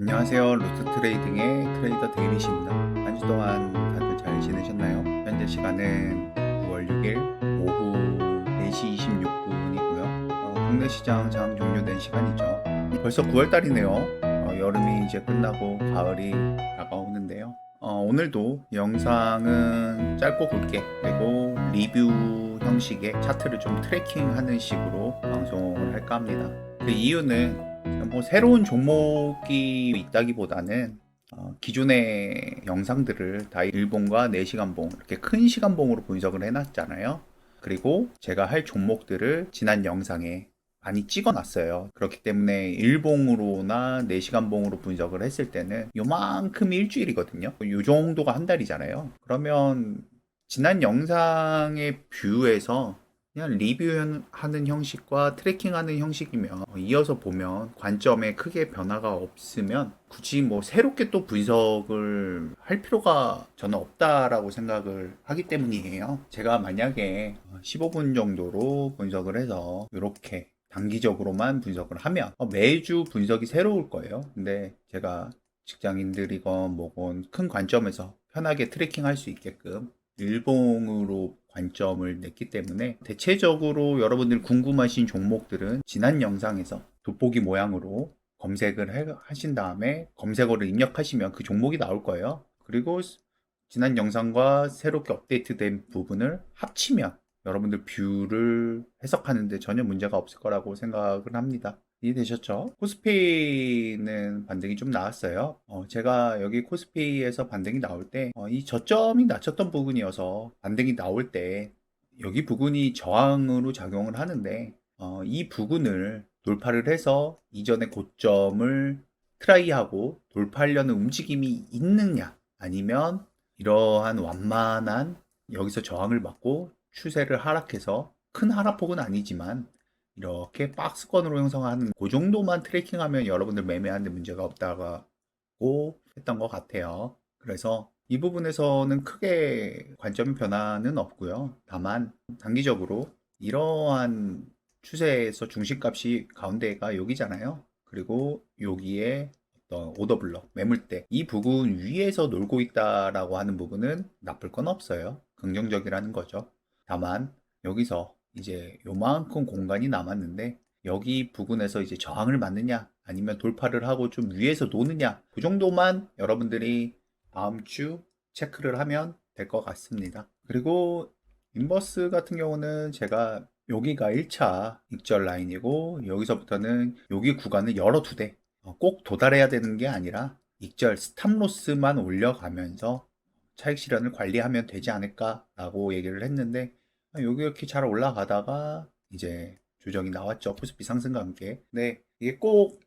안녕하세요. 루트 트레이딩의 트레이더 데이빗입니다. 한 주 동안 다들 잘 지내셨나요? 현재 시간은 9월 6일 오후 4시 26분이고요. 어, 국내 시장 장 종료된 시간이죠. 벌써 9월달이네요. 여름이 이제 끝나고 가을이 다가오는데요. 어, 오늘도 영상은 짧고 굵게 그리고 리뷰 형식의 차트를 좀 트래킹하는 식으로 방송을 할까 합니다. 그 이유는 뭐 새로운 종목이 있다기보다는 어, 기존의 영상들을 다 일봉과 4시간봉 이렇게 큰 시간봉으로 분석을 해놨잖아요. 그리고 제가 할 종목들을 지난 영상에 많이 찍어놨어요. 그렇기 때문에 일봉으로나 4시간봉으로 분석을 했을 때는 요만큼 일주일이거든요. 요 정도가 한 달이잖아요. 그러면 지난 영상의 뷰에서 그냥 리뷰하는 형식과 트래킹하는 형식이면 이어서 보면 관점에 크게 변화가 없으면 굳이 뭐 새롭게 또 분석을 할 필요가 저는 없다라고 생각을 하기 때문이에요. 제가 만약에 15분 정도로 분석을 해서 이렇게 단기적으로만 분석을 하면 매주 분석이 새로울 거예요. 근데 제가 직장인들이건 뭐건 큰 관점에서 편하게 트래킹할 수 있게끔 일봉으로 관점을 냈기 때문에 대체적으로 여러분들 궁금하신 종목들은 지난 영상에서 돋보기 모양으로 검색을 해- 하신 다음에 검색어를 입력하시면 그 종목이 나올 거예요. 그리고 지난 영상과 새롭게 업데이트된 부분을 합치면 여러분들 뷰를 해석하는데 전혀 문제가 없을 거라고 생각을 합니다. 이해되셨죠? 코스피는 반등이 좀 나왔어요. 어, 제가 여기 코스피에서 반등이 나올 때, 어, 이 저점이 낮췄던 부분이어서 반등이 나올 때, 여기 부분이 저항으로 작용을 하는데, 어, 이 부분을 돌파를 해서 이전의 고점을 트라이하고 돌파하려는 움직임이 있느냐, 아니면 이러한 완만한 여기서 저항을 받고 추세를 하락해서 큰 하락폭은 아니지만 이렇게 박스권으로 형성하는 그 정도만 트래킹하면 여러분들 매매하는데 문제가 없다고 했던 것 같아요. 그래서 이 부분에서는 크게 관점 변화는 없고요. 다만 단기적으로 이러한 추세에서 중심값이 가운데가 여기잖아요. 그리고 여기에 어떤 오더블럭, 매물대 이 부분 위에서 놀고 있다라고 하는 부분은 나쁠 건 없어요. 긍정적이라는 거죠. 다만 여기서 이제 요만큼 공간이 남았는데 여기 부분에서 이제 저항을 맞느냐 아니면 돌파를 하고 좀 위에서 노느냐 그 정도만 여러분들이 다음 주 체크를 하면 될 것 같습니다. 그리고 인버스 같은 경우는 제가 여기가 1차 익절 라인이고 여기서부터는 여기 구간을 열어두되 어, 꼭 도달해야 되는 게 아니라 익절 스탑로스만 올려가면서 차익 실현을 관리하면 되지 않을까라고 얘기를 했는데 아, 여기 이렇게 잘 올라가다가 이제 조정이 나왔죠. 코스피 상승과 함께. 근데 이게 꼭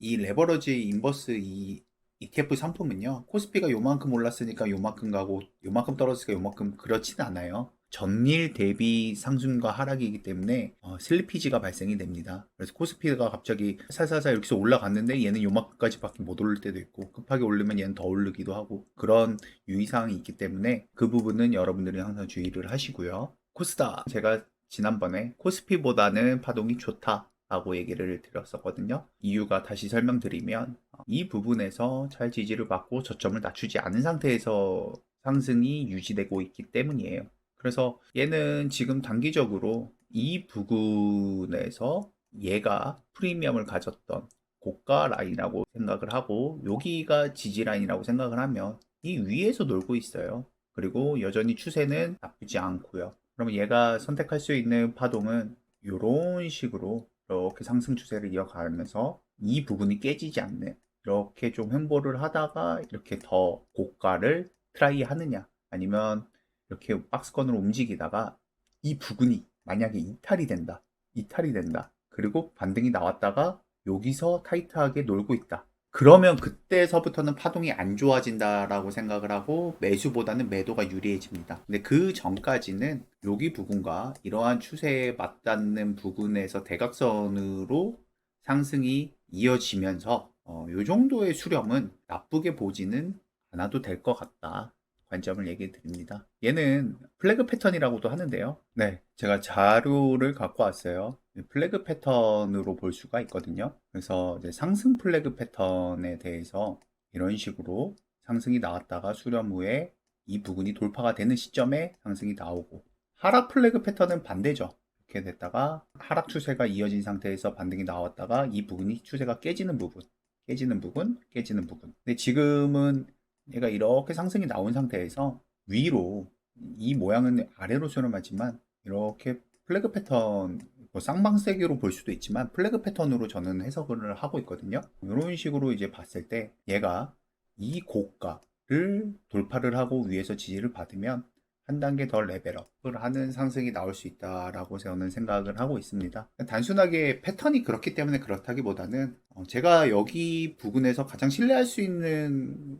이 레버러지 인버스 이 ETF 상품은요. 코스피가 요만큼 올랐으니까 요만큼 가고 요만큼 떨어졌으니까 요만큼 그렇진 않아요. 전일 대비 상승과 하락이기 때문에 어, 슬리피지가 발생이 됩니다. 그래서 코스피가 갑자기 살살살 이렇게 올라갔는데 얘는 요만큼까지밖에 못 오를 때도 있고 급하게 오르면 얘는 더 오르기도 하고 그런 유의사항이 있기 때문에 그 부분은 여러분들이 항상 주의를 하시고요. 코스다 제가 지난번에 코스피보다는 파동이 좋다 라고 얘기를 드렸었거든요. 이유가 다시 설명드리면 어, 이 부분에서 잘 지지를 받고 저점을 낮추지 않은 상태에서 상승이 유지되고 있기 때문이에요. 그래서 얘는 지금 단기적으로 이 부분에서 얘가 프리미엄을 가졌던 고가 라인이라고 생각을 하고 여기가 지지 라인이라고 생각을 하면 이 위에서 놀고 있어요. 그리고 여전히 추세는 나쁘지 않고요. 그러면 얘가 선택할 수 있는 파동은 이런 식으로 이렇게 상승 추세를 이어가면서 이 부분이 깨지지 않는 이렇게 좀 횡보를 하다가 이렇게 더 고가를 트라이 하느냐 아니면 이렇게 박스권으로 움직이다가 이 부분이 만약에 이탈이 된다 이탈이 된다. 그리고 반등이 나왔다가 여기서 타이트하게 놀고 있다 그러면 그때서부터는 파동이 안 좋아진다라고 생각을 하고 매수보다는 매도가 유리해집니다. 근데 그 전까지는 여기 부분과 이러한 추세에 맞닿는 부분에서 대각선으로 상승이 이어지면서 어, 요 정도의 수렴은 나쁘게 보지는 않아도 될 것 같다. 관점을 얘기해 드립니다. 얘는 플래그 패턴이라고도 하는데요. 네, 제가 자료를 갖고 왔어요. 플래그 패턴으로 볼 수가 있거든요. 그래서 상승 플래그 패턴에 대해서 이런 식으로 상승이 나왔다가 수렴 후에 이 부분이 돌파가 되는 시점에 상승이 나오고 하락 플래그 패턴은 반대죠. 이렇게 됐다가 하락 추세가 이어진 상태에서 반등이 나왔다가 이 부분이 추세가 깨지는 부분, 깨지는 부분, 깨지는 부분. 근데 지금은 얘가 이렇게 상승이 나온 상태에서 위로 이 모양은 아래로 수렴하지만 이렇게 플래그 패턴 뭐 쌍방세기로 볼 수도 있지만 플래그 패턴으로 저는 해석을 하고 있거든요. 이런 식으로 이제 봤을 때 얘가 이 고가를 돌파를 하고 위에서 지지를 받으면 한 단계 더 레벨업을 하는 상승이 나올 수 있다라고 저는 생각을 하고 있습니다. 단순하게 패턴이 그렇기 때문에 그렇다기보다는 어, 제가 여기 부분에서 가장 신뢰할 수 있는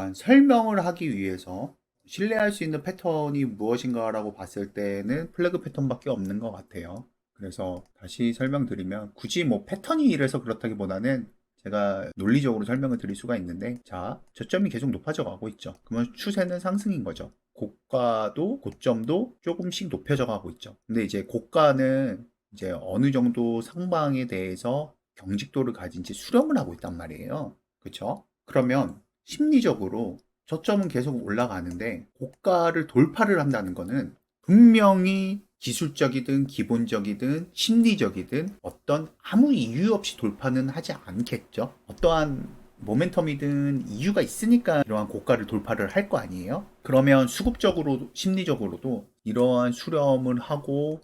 그러니까 설명을 하기 위해서 신뢰할 수 있는 패턴이 무엇인가라고 봤을 때는 플래그 패턴밖에 없는 것 같아요. 그래서 다시 설명드리면 굳이 뭐 패턴이 이래서 그렇다기보다는 제가 논리적으로 설명을 드릴 수가 있는데 자 저점이 계속 높아져 가고 있죠. 그러면 추세는 상승인 거죠. 고가도 고점도 조금씩 높여져 가고 있죠. 근데 이제 고가는 이제 어느 정도 상방에 대해서 경직도를 가진 채 수렴을 하고 있단 말이에요. 그렇죠? 그러면 심리적으로 저점은 계속 올라가는데 고가를 돌파를 한다는 거는 분명히 기술적이든 기본적이든 심리적이든 어떤 아무 이유 없이 돌파는 하지 않겠죠. 어떠한 모멘텀이든 이유가 있으니까 이러한 고가를 돌파를 할 거 아니에요? 그러면 수급적으로 심리적으로도 이러한 수렴을 하고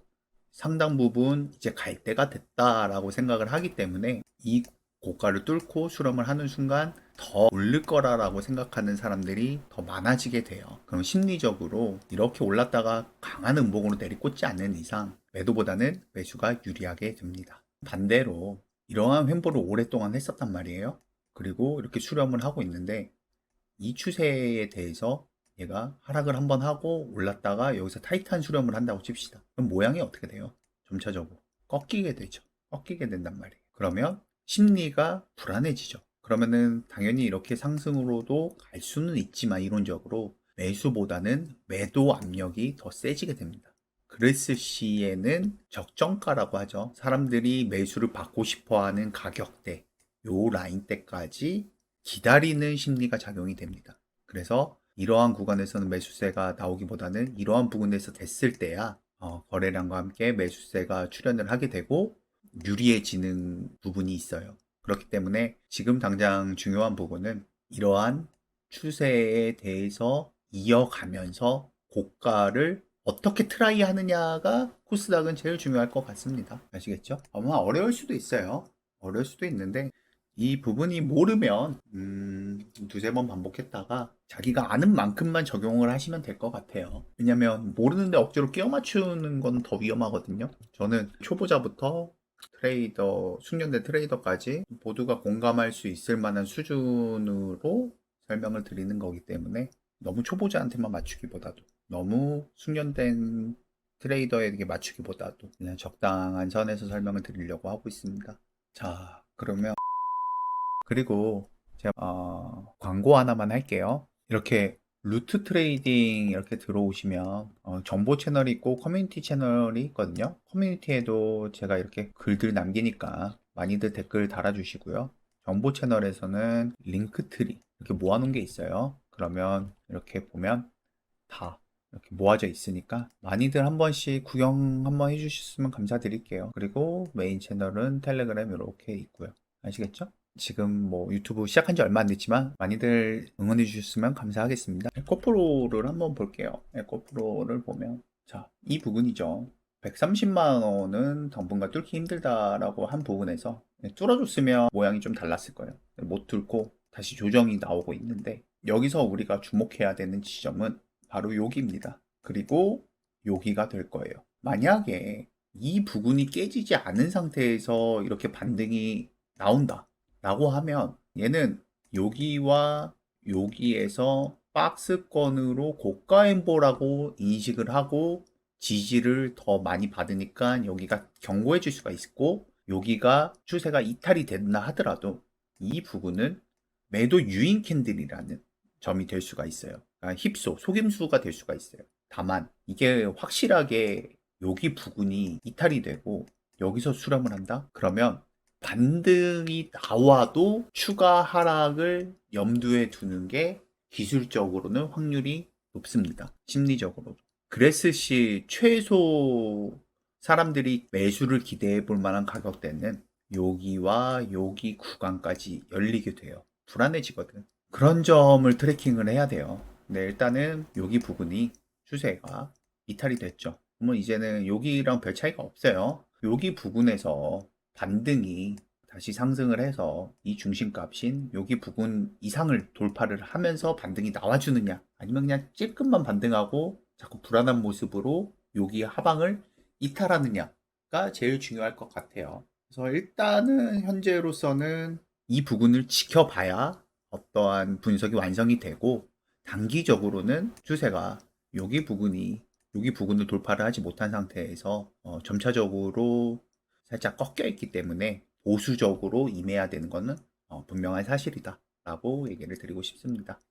상당 부분 이제 갈 때가 됐다라고 생각을 하기 때문에 이 고가를 뚫고 수렴을 하는 순간 더 오를 거라라고 생각하는 사람들이 더 많아지게 돼요. 그럼 심리적으로 이렇게 올랐다가 강한 음봉으로 내리꽂지 않는 이상 매도보다는 매수가 유리하게 됩니다. 반대로 이러한 횡보를 오랫동안 했었단 말이에요. 그리고 이렇게 수렴을 하고 있는데 이 추세에 대해서 얘가 하락을 한번 하고 올랐다가 여기서 타이트한 수렴을 한다고 칩시다. 그럼 모양이 어떻게 돼요? 점차적으로 꺾이게 되죠. 꺾이게 된단 말이에요. 그러면 심리가 불안해지죠. 그러면은 당연히 이렇게 상승으로도 갈 수는 있지만 이론적으로 매수보다는 매도 압력이 더 세지게 됩니다. 그랬을 시에는 적정가라고 하죠. 사람들이 매수를 받고 싶어 하는 가격대, 요 라인 때까지 기다리는 심리가 작용이 됩니다. 그래서 이러한 구간에서는 매수세가 나오기보다는 이러한 부분에서 됐을 때야 어, 거래량과 함께 매수세가 출현을 하게 되고 유리해지는 부분이 있어요. 그렇기 때문에 지금 당장 중요한 부분은 이러한 추세에 대해서 이어가면서 고가를 어떻게 트라이 하느냐가 코스닥은 제일 중요할 것 같습니다. 아시겠죠? 아마 어려울 수도 있어요. 어려울 수도 있는데 이 부분이 모르면 음, 두세 번 반복했다가 자기가 아는 만큼만 적용을 하시면 될 것 같아요. 왜냐면 모르는데 억지로 끼워 맞추는 건 더 위험하거든요. 저는 초보자부터 트레이더, 숙련된 트레이더까지 모두가 공감할 수 있을 만한 수준으로 설명을 드리는 거기 때문에 너무 초보자한테만 맞추기보다도 너무 숙련된 트레이더에게 맞추기보다도 그냥 적당한 선에서 설명을 드리려고 하고 있습니다. 자, 그러면 그리고 제가 어, 광고 하나만 할게요. 이렇게 루트 트레이딩 이렇게 들어오시면 어, 정보 채널이 있고 커뮤니티 채널이 있거든요. 커뮤니티에도 제가 이렇게 글들 남기니까 많이들 댓글 달아주시고요. 정보 채널에서는 링크 트리 이렇게 모아놓은 게 있어요. 그러면 이렇게 보면 다 이렇게 모아져 있으니까 많이들 한 번씩 구경 한번 해주셨으면 감사드릴게요. 그리고 메인 채널은 텔레그램 이렇게 있고요. 아시겠죠? 지금 뭐 유튜브 시작한 지 얼마 안 됐지만 많이들 응원해 주셨으면 감사하겠습니다. 에코프로를 한번 볼게요. 에코프로를 보면 자, 이 부분이죠. 130만 원은 당분간 뚫기 힘들다라고 한 부분에서 뚫어줬으면 모양이 좀 달랐을 거예요. 못 뚫고 다시 조정이 나오고 있는데 여기서 우리가 주목해야 되는 지점은 바로 여기입니다. 그리고 여기가 될 거예요. 만약에 이 부분이 깨지지 않은 상태에서 이렇게 반등이 나온다. 라고 하면 얘는 여기와 여기에서 박스권으로 고가 엠보라고 인식을 하고 지지를 더 많이 받으니까 여기가 견고해질 수가 있고 여기가 추세가 이탈이 된다 하더라도 이 부분은 매도 유인 캔들이라는 점이 될 수가 있어요. 아, 힙소, 속임수가 될 수가 있어요. 다만 이게 확실하게 여기 부근이 이탈이 되고 여기서 수렴을 한다? 그러면 반등이 나와도 추가 하락을 염두에 두는 게 기술적으로는 확률이 높습니다. 심리적으로도. 그랬을시 최소 사람들이 매수를 기대해 볼 만한 가격대는 여기와 여기 구간까지 열리게 돼요. 불안해지거든. 그런 점을 트래킹을 해야 돼요. 네, 일단은 여기 부분이 추세가 이탈이 됐죠. 그러면 이제는 여기랑 별 차이가 없어요. 여기 부분에서 반등이 다시 상승을 해서 이 중심값인 여기 부분 이상을 돌파를 하면서 반등이 나와주느냐 아니면 그냥 찔끔만 반등하고 자꾸 불안한 모습으로 여기 하방을 이탈하느냐가 제일 중요할 것 같아요. 그래서 일단은 현재로서는 이 부분을 지켜봐야 어떠한 분석이 완성이 되고 단기적으로는 추세가 여기 부분이 여기 부분을 돌파를 하지 못한 상태에서 어, 점차적으로 살짝 꺾여 있기 때문에 보수적으로 임해야 되는 것은 어, 분명한 사실이다 라고 얘기를 드리고 싶습니다.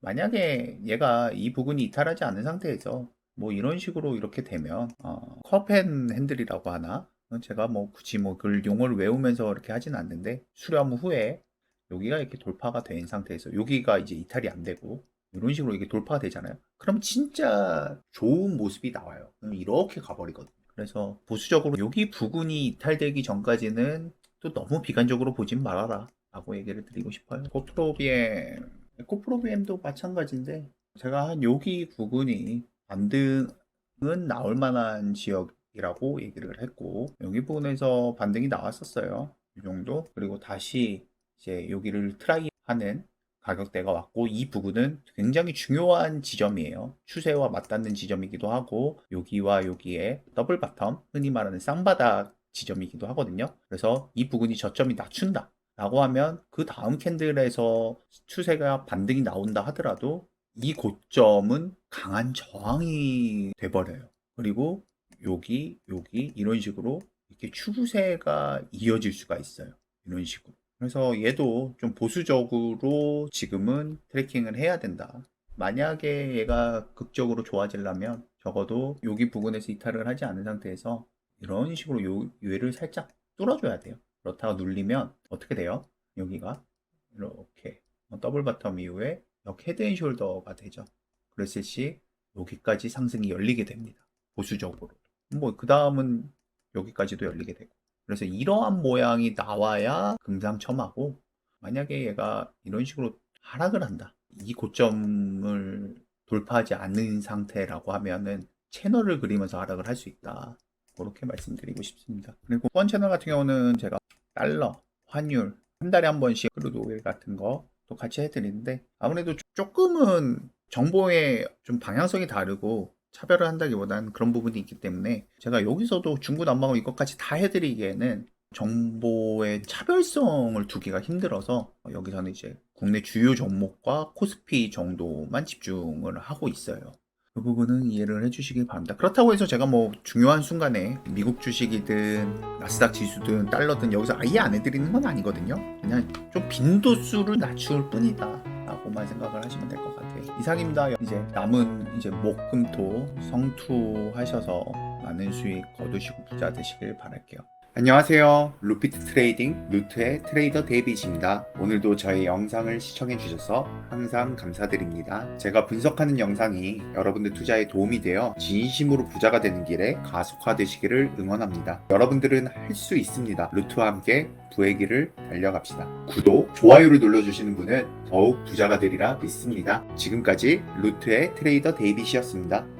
만약에 얘가 이 부분이 이탈하지 않은 상태에서 뭐 이런 식으로 이렇게 되면 어, 컵앤 핸들이라고 하나 어, 제가 뭐 굳이 뭐 그걸 용어를 외우면서 이렇게 하진 않는데 수렴 후에 여기가 이렇게 돌파가 된 상태에서 여기가 이제 이탈이 안 되고 이런 식으로 이게 돌파가 되잖아요. 그럼 진짜 좋은 모습이 나와요. 그럼 이렇게 가버리거든요. 그래서 보수적으로 여기 부분이 이탈되기 전까지는 또 너무 비관적으로 보진 말아라 라고 얘기를 드리고 싶어요. 고프로비엠, 에코프로비엠도 마찬가지인데 제가 한 여기 부분이 반등은 나올 만한 지역이라고 얘기를 했고 여기 부분에서 반등이 나왔었어요. 이 정도. 그리고 다시 이제 여기를 트라이 하는 가격대가 왔고 이 부분은 굉장히 중요한 지점이에요. 추세와 맞닿는 지점이기도 하고 여기와 여기에 더블 바텀 흔히 말하는 쌍바닥 지점이기도 하거든요. 그래서 이 부분이 저점이 낮춘다. 라고 하면 그 다음 캔들에서 추세가 반등이 나온다 하더라도 이 고점은 강한 저항이 돼버려요. 그리고 여기, 여기 이런 식으로 이렇게 추세가 이어질 수가 있어요. 이런 식으로. 그래서 얘도 좀 보수적으로 지금은 트래킹을 해야 된다. 만약에 얘가 극적으로 좋아지려면 적어도 여기 부분에서 이탈을 하지 않은 상태에서 이런 식으로 요, 얘를 살짝 뚫어줘야 돼요. 그렇다가 눌리면 어떻게 돼요? 여기가 이렇게 더블 바텀 이후에 이렇게 헤드 앤 숄더가 되죠. 그랬을 시 여기까지 상승이 열리게 됩니다. 보수적으로. 뭐 그 다음은 여기까지도 열리게 되고. 그래서 이러한 모양이 나와야 금상첨화고 만약에 얘가 이런 식으로 하락을 한다. 이 고점을 돌파하지 않는 상태라고 하면은 채널을 그리면서 하락을 할 수 있다. 그렇게 말씀드리고 싶습니다. 그리고 후원 채널 같은 경우는 제가 달러, 환율, 한 달에 한 번씩 크루드 오일 같은 거 또 같이 해드리는데 아무래도 조금은 정보의 좀 방향성이 다르고 차별을 한다기보다는 그런 부분이 있기 때문에 제가 여기서도 중구난방으로 이것까지 다 해드리기에는 정보의 차별성을 두기가 힘들어서 여기서는 이제 국내 주요 종목과 코스피 정도만 집중을 하고 있어요. 그 부분은 이해를 해주시길 바랍니다. 그렇다고 해서 제가 뭐 중요한 순간에 미국 주식이든 나스닥 지수든 달러든 여기서 아예 안 해드리는 건 아니거든요. 그냥 좀 빈도수를 낮출 뿐이다. 라고만 생각을 하시면 될 것 같아요. 이상입니다. 이제 남은 이제 목금토 성투하셔서 많은 수익 거두시고 부자 되시길 바랄게요. 안녕하세요. 루피트 트레이딩 루트의 트레이더 데이빗입니다. 오늘도 저의 영상을 시청해 주셔서 항상 감사드립니다. 제가 분석하는 영상이 여러분들 투자에 도움이 되어 진심으로 부자가 되는 길에 가속화되시기를 응원합니다. 여러분들은 할 수 있습니다. 루트와 함께 부의 길을 달려갑시다. 구독, 좋아요를 눌러주시는 분은 더욱 부자가 되리라 믿습니다. 지금까지 루트의 트레이더 데이빗이었습니다.